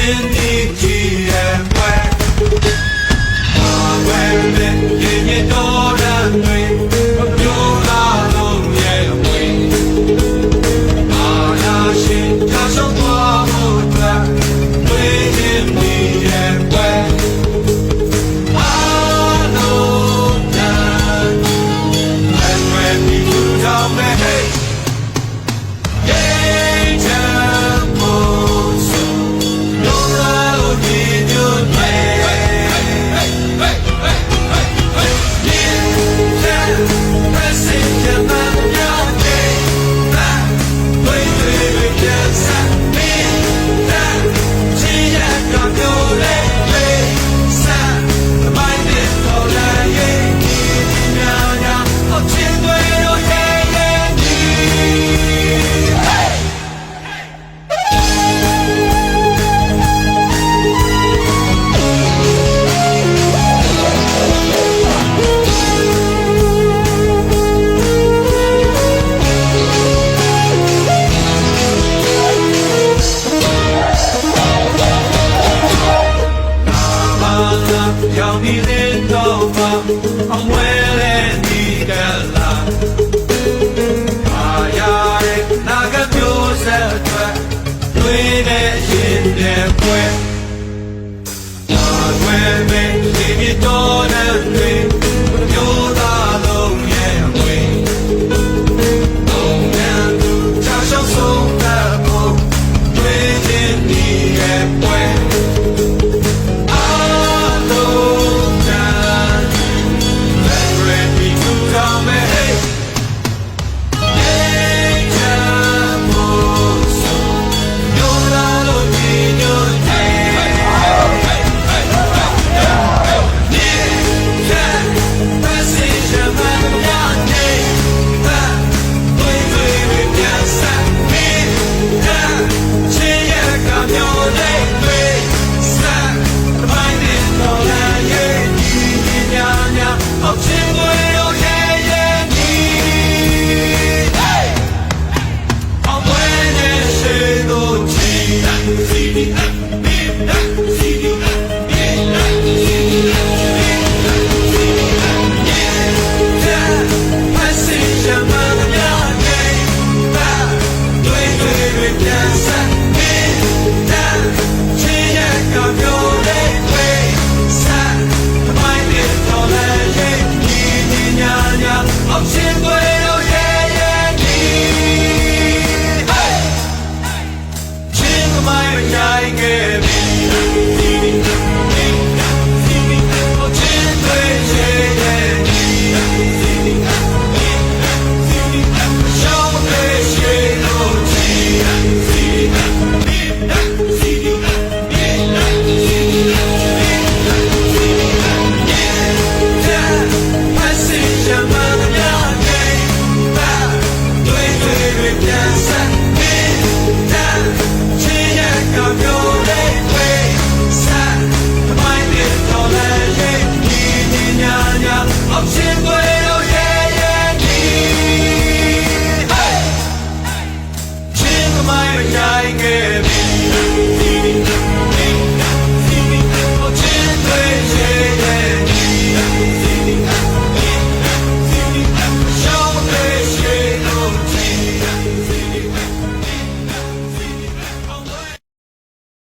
Indeed, ရောင်ဒီလေးတော့ပါအမွဲလေးဒီကလာအာရရဲ့နာကပြိုးဆက်အတွက်တွေ့တဲ့ရင်တဲ့ပွဲအာွယ်မဲ့ဒီတော် Give Trên